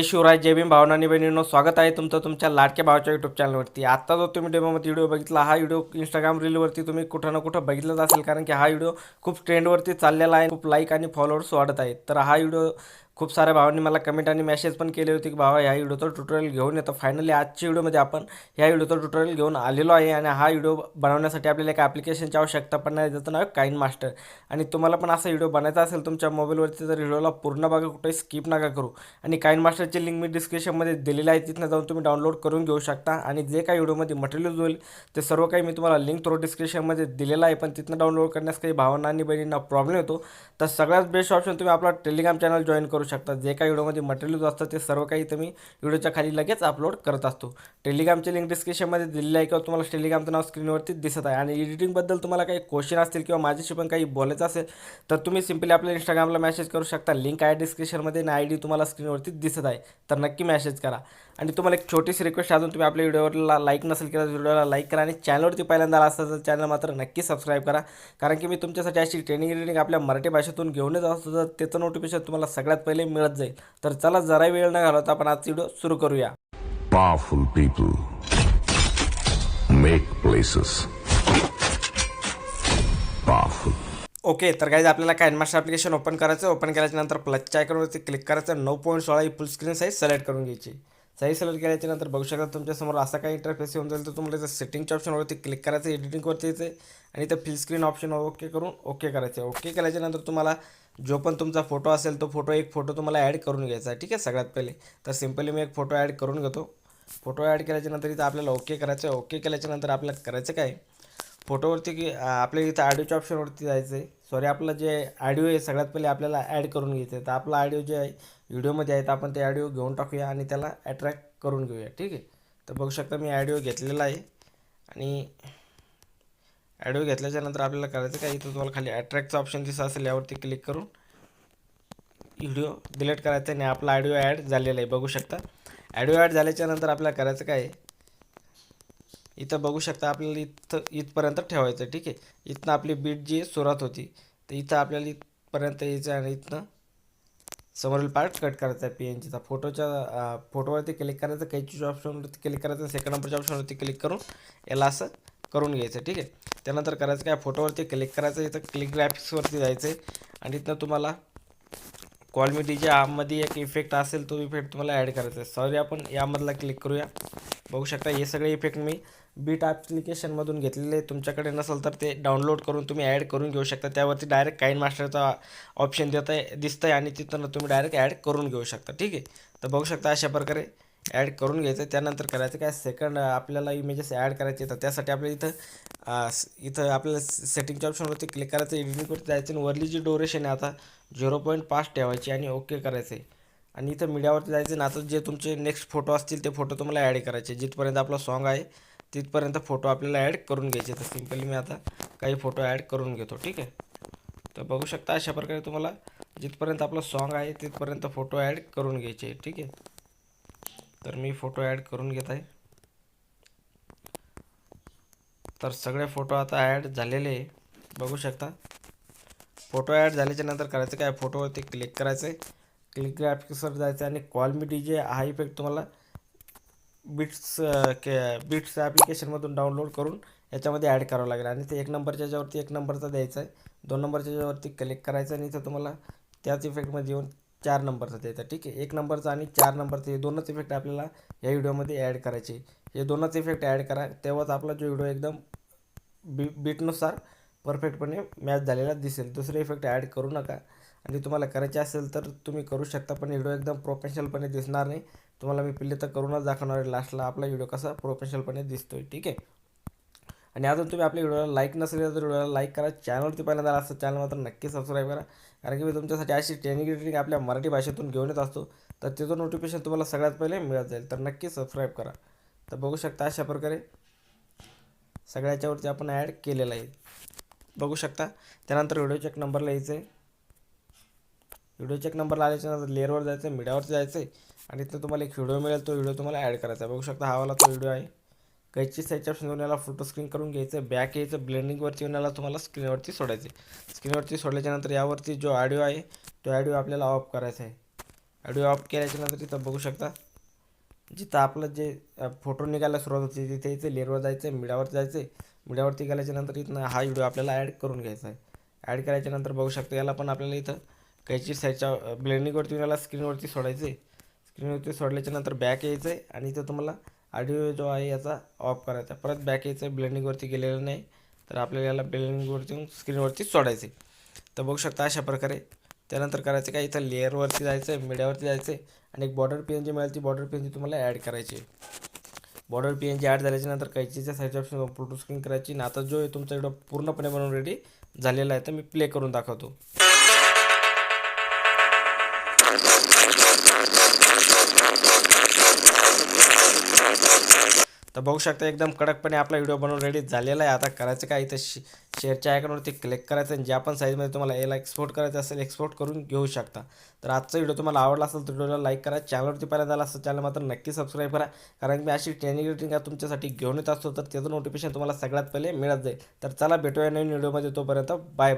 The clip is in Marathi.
जय शिवराय जय भीम भावनानी बहिणींनो स्वागत आहे तुमचं तुमच्या लाडक्या भावाच्या युट्यूब चॅनलवरती आता जो तुम्ही डेमोमध्ये व्हिडिओ बघितला हा व्हिडिओ इंस्टाग्राम रीलवरती तुम्ही कुठं ना कुठं बघितलंच असेल कारण की हा व्हिडिओ खूप ट्रेंडवरती चाललेला आहे खूप लाईक आणि फॉलोअर्स वाढत आहेत. तर हा व्हिडिओ खूप साऱ्या भावांनी मला कमेंट आणि मेसेज पण केले होते की भावा ह्या व्हिडिओचं ट्युटोरियल घेऊन येतो फायनली आजच्या व्हिडिओमध्ये आपण ह्या व्हिडिओचं ट्युटोरियल घेऊन आलेलो आहे आणि हा व्हिडिओ बनवण्यासाठी आपल्याला एका ॲप्लिकेशनची आवश्यकता पण नाही ज्याचं नाव काइन मास्टर आणि तुम्हाला पण असा व्हिडिओ बनायचा असेल तुमच्या मोबाईलवरती तर व्हिडिओला पूर्ण बघा कुठेही स्किप नका करू. आणि काइन मास्टरची लिंक मी डिस्क्रिप्शनमध्ये दिलेली आहे तिथनं जाऊन तुम्ही डाउनलोड करून घेऊ शकता. आणि जे काही व्हिडिओमध्ये मटेरियल होईल ते सर्व काही मी तुम्हाला लिंक थ्रू डिस्क्रिप्शनमध्ये दिलेलं आहे. पण तिथनं डाउनलोड करण्यास काही भावना आणि बहिणींना प्रॉब्लेम येतो. तर सगळ्यात बेस्ट ऑप्शन तुम्ही आपला टेलिग्राम चॅनल जॉईन करू शकता. जे काही व्हिडिओमध्ये मटेरियल असतं ते सर्व काही तुम्ही व्हिडिओच्या खाली लगेच अपलोड करत असतो. टेलिग्रामची लिंक डिस्क्रिप्शनमध्ये दिलेली आहे किंवा तुम्हाला टेलिग्रामचं नाव स्क्रीनवरती दिसत आहे. आणि एडिटिंगबद्दल तुम्हाला काही क्वेश्चन असतील किंवा माझ्याशी पण काही बोलायचं असेल तर तुम्ही सिम्पली आपल्या इंस्टाग्रामला मेसेज करू शकता. लिंक आहे डिस्क्रिप्शनमध्ये आणि आय डी तुम्हाला स्क्रीनवरती दिसत आहे. तर नक्की मेसेज करा. आणि तुम्हाला एक छोटीशी रिक्वेस्ट अजून तुम्ही आपल्या व्हिडिओला लाईक नसेल किंवा व्हिडिओला लाईक करा आणि चॅनलवरती पहिल्यांदा आला असेल तर चॅनल मात्र नक्की सबस्क्राईब करा. कारण की मी तुमच्यासाठी अशी ट्रेनिंग रिडिंग आपल्या मराठी भाषेतून घेऊनच असतो तर त्याचं नोटिफिकेशन तुम्हाला सगळ्यात पहिले मिळत जाईल. तर चला जरा वेळ न घालवता आपण आजचा व्हिडिओ सुरू करूया. Powerful people make places. Powerful. Okay तर काही आपल्याला काय मास्टर ॲप्लिकेशन ओपन करायचं ओपन केल्याच्यानंतर प्लसच्या आयकॉनवरती क्लिक करायचं नऊ पॉईंट सोळा ही फुल स्क्रीन साईज सिलेक्ट करून घ्यायची. सही सिलेक्ट केल्याच्यानंतर बघू शकता तुमच्यासमोर असा काही इंटरफेस येऊन जाईल तर तुम्हाला जर सेटिंगच्या ऑप्शनवरती क्लिक करायचं एडिटिंगवरती यायचं आणि इथं फिल स्क्रीन ऑप्शनवर ओके करून ओके करायचं ओके केल्याच्यानंतर तुम्हाला जो पण तुमचा फोटो असेल तो फोटो एक फोटो तुम्हाला ॲड करून घ्यायचा आहे. ठीक आहे? सगळ्यात पहिले. तर सिम्पली मी एक फोटो ॲड करून घेतो. फोटो ॲड केल्याच्यानंतर इथं आपल्याला ओके करायचं आहे ओके केल्याच्यानंतर आपल्याला करायचं काय? फोटोवरती की आपल्या इथं ऑडिओच्या ऑप्शनवरती जायचं आहे सॉरी आपलं जे ऑडिओ आहे सगळ्यात पहिले आपल्याला ॲड करून घ्यायचं आहे. तर आपला ऑडिओ जे आहे व्हिडिओमध्ये आहे तर आपण ते ऑडिओ घेऊन टाकूया आणि त्याला अट्रॅक्ट करून घेऊया. ठीक आहे? तर बघू शकता मी ॲडिओ घेतलेला आहे. आणि ॲडिओ घेतल्याच्या नंतर आपल्याला करायचं काय? इथं तुम्हाला खाली अट्रॅक्टचं ऑप्शन दिसत असेल यावरती क्लिक करून. व्हिडिओ डिलीट करायचा आणि आपला ऑडिओ ॲड झालेला आहे. बघू शकता. ॲडिओ ॲड झाल्याच्यानंतर आपल्याला करायचं काय? इथं बघू शकता आपल्याला इथं इथपर्यंत ठेवायचं आहे ठीक आहे? इथनं आपली बीट जी सुरुवात होती तर इथं आपल्याला इथपर्यंत यायचं आणि इथनं समोरील पार्ट कट करायचा आहे पी एन जीचा फोटोच्या फोटोवरती क्लिक करायचं कैचीच्या ऑप्शनवरती क्लिक करायचं सेकंड नंबरच्या ऑप्शनवरती क्लिक करून याला असं करून घ्यायचं ठीक आहे? त्यानंतर करायचं काय? फोटोवरती क्लिक करायचं इथं क्लिक ग्राफिक्सवरती जायचं आहे आणि इथनं तुम्हाला कॉल जे एक इफेक्ट असेल तो इफेक्ट तुम्हाला ॲड करायचा आहे. सॉरी आपण यामधला क्लिक करूया. बघू शकता हे सगळे इफेक्ट मी बीट ॲप्लिकेशनमधून घेतलेले तुमच्याकडे नसेल तर ते डाउनलोड करून तुम्ही ॲड करून घेऊ शकता. त्यावरती डायरेक्ट काइन मास्टरचा ऑप्शन देत आहे दिसतं आहे आणि तिथं तुम्ही डायरेक्ट ॲड करून घेऊ शकता. ठीक आहे? तर बघू शकता अशा प्रकारे ॲड करून घ्यायचं. त्यानंतर करायचं काय? सेकंड आपल्याला इमेजेस ॲड करायचे तर त्यासाठी आपल्या इथं इथं आपल्याला सेटिंगच्या ऑप्शनवरती क्लिक करायचं एडिटिंगवरती जायचं आणि वरली जी डोरेशन आहे आता झिरो पॉईंट पाच ठेवायची आणि ओके करायचं आहे. आणि इथं मीडियावरती जायचं ना आता जे तुमचे नेक्स्ट फोटो असतील ते फोटो तुम्हाला ॲड करायचे. जिथपर्यंत आपला सॉन्ग आहे तिथपर्यंत फोटो आपल्याला ॲड करून घ्यायचे तर सिम्पली मी आता काही फोटो ॲड करून घेतो ठीक आहे? तर बघू शकता अशा प्रकारे तुम्हाला जिथपर्यंत आपलं सॉन्ग आहे तिथपर्यंत फोटो ॲड करून घ्यायचे ठीक आहे? तर मी फोटो ॲड करून घेत आहे. तर सगळे फोटो आता ॲड झालेले आहे. बघू शकता. फोटो ॲड झाल्याच्यानंतर करायचं काय? फोटोवरती क्लिक करायचं आहे क्लिक ग्राफिक्सवर जायचं आणि क्वालमिटी जे हा इफेक्ट तुम्हाला बिट्स के बिट्स ॲप्लिकेशनमधून डाउनलोड करून याच्यामध्ये ॲड करावं लागेल. आणि ते एक नंबरच्या याच्यावरती एक नंबरचा द्यायचा आहे. दोन नंबरच्या याच्यावरती क्लिक करायचं आणि इथं तुम्हाला त्याच इफेक्टमध्ये येऊन चार नंबरचा द्यायचा. ठीक आहे? एक नंबरचा आणि चार नंबरचा हे दोनच इफेक्ट आपल्याला या व्हिडिओमध्ये ॲड करायचे. हे दोनच इफेक्ट ॲड करा. तेव्हाच आपला जो व्हिडिओ एकदम बी बीटनुसार परफेक्टपणे मॅच झालेला दिसेल. दुसरे इफेक्ट ॲड करू नका. आणि तुम्हाला करायचे असेल तर तुम्ही करू शकता पण व्हिडिओ एकदम प्रोफेशनलपणे दिसणार नाही. तुम्हाला मी पहिले तर करूनच दाखवणार आहे लास्टला आपला व्हिडिओ कसा प्रोफेशनलपणे आहे ठीक आहे? आणि अजून तुम्ही आपल्या व्हिडिओला लाईक नसेल तर व्हिडिओला लाईक करा. चॅनलवरती पहिल्यांदा असं चॅनल मात्र नक्की सबस्क्राईब करा. कारण की मी तुमच्यासाठी अशी ट्रेनिंग ट्रेनिंग आपल्या मराठी भाषेतून घेऊन येत असतो. तर त्याचं नोटिफिकेशन तुम्हाला सगळ्यात पहिले मिळत जाईल. तर नक्की सबस्क्राईब करा. तर बघू शकता अशा प्रकारे सगळ्याच्यावरती आपण ॲड केलेलं आहे. बघू शकता. त्यानंतर व्हिडिओ चेक नंबरला यायचं आहे व्हिडिओ चेक नंबरला आल्याच्यानंतर लेअरवर जायचं आहे मीडियावरती जायचं आहे आणि इथं तुम्हाला एक व्हिडिओ मिळेल तो व्हिडिओ तुम्हाला ॲड करायचा आहे. बघू शकता हावाला तो व्हिडिओ आहे. कैची साईडच्या ऑप्शन घेऊन याला फोटो स्क्रीन करून घ्यायचं बॅक यायचं ब्लेंडिंगवरती येऊन याला तुम्हाला स्क्रीनवरती सोडायचं स्क्रीनवरती सोडल्याच्यानंतर यावरती जो ऑडिओ आहे तो ऑडिओ आपल्याला ऑफ करायचा आहे. ऑडिओ ऑफ केल्याच्यानंतर इथं बघू शकता जिथं आपलं जे फोटो निघायला सुरुवात होती तिथे इथे लेअरवर जायचं आहे मीडियावरती जायचं आहे मीडियावरती गेल्याच्यानंतर इथनं हा व्हिडिओ आपल्याला ॲड करून घ्यायचा आहे. ॲड करायच्यानंतर बघू शकता याला पण आपल्याला इथं कैची साईडच्या ब्लेंडिंगवरती याला स्क्रीनवरती सोडायचं आहे स्क्रीनवरती सोडल्याच्या नंतर बॅक यायचं आहे आणि तो तुम्हाला ऑडिओ जो आहे याचा ऑफ करायचा. परत बॅक यायचं आहे ब्लेंडिंगवरती गेलेलं नाही. तर आपल्याला याला ब्लेंडिंगवरती स्क्रीनवरती सोडायचं आहे तर बघू शकता अशा प्रकारे. त्यानंतर करायचं काय? इथं लेअरवरती जायचं आहे मीडियावरती जायचं आहे आणि एक बॉर्डर पी एन जी मिळेल ती बॉर्डर पी एन जी तुम्हाला ॲड करायची आहे. Border P N G add झाल्याच्यानंतर कैचीच्या साईडच्या ऑप्शन फोटो स्क्रीन करायची. आणि आता जो आहे तुमचा व्हिडिओ पूर्णपणे बनवून रेडी झालेला आहे तर मी प्ले करून दाखवतो. तर बघू शकता एकदम कडकपणे आपला व्हिडिओ बनवून रेडी झालेला आहे. आता करायचं काय? इथं शे शेअरच्या आयकॉनवरती क्लिक करायचं आणि ज्या पण साईजमध्ये तुम्हाला याला एक्सपोर्ट करायचं असेल एक्सपोर्ट करून घेऊ शकता. तर आजचा व्हिडिओ तुम्हाला आवडला असेल तर व्हिडिओला लाईक करा. चॅनलवरती पहिल्यांदा आला असेल चॅनल मात्र नक्की सबस्क्राईब करा. कारण मी अशी ट्रेनिंग रेटिंग तुमच्यासाठी घेऊन येत असतो. तर त्याचं नोटिफिकेशन तुम्हाला सगळ्यात पहिले मिळत जाईल. तर चला भेटूया नवीन व्हिडिओमध्ये तोपर्यंत बाय बाय